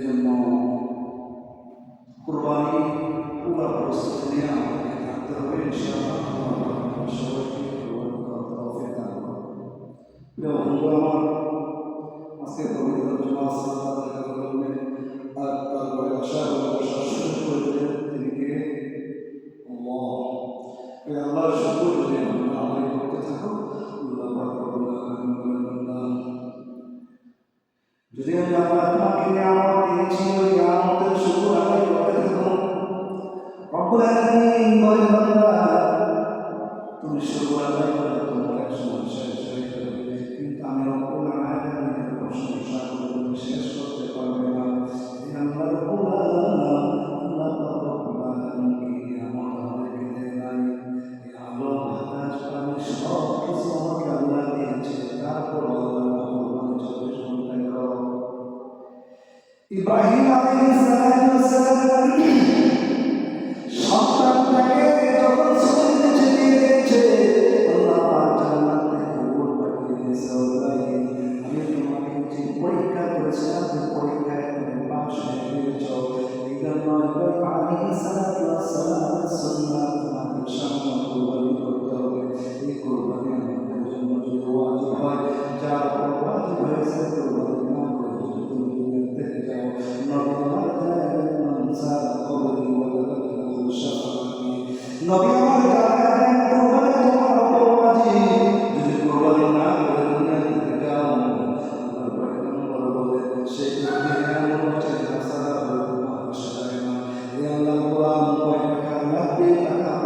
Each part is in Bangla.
এজন্য কোরবানি পুরো প্রস্তুতি নিয়ে আমাদেরকে থাকতে হবে, ইনশাআল্লাহ সবাইকে কোরবানি করার তৌফিক আমার আজকে পবিত্র জুমা আর তারপরে আশা আল্লাহ। আল্লাহর শুকুর করতে থাকো, আল্লাহ যদি আমি আপনাকে নিয়ামত দিয়েছি ওই নিয়ামতের শুকুর আদায় করতে থাকুন রব্বুল আলামিন عليه الصلاة والسلام السنة المعروفة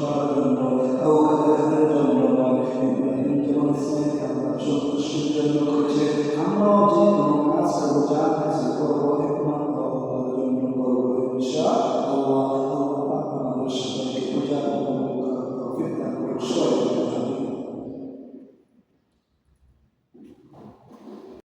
Father,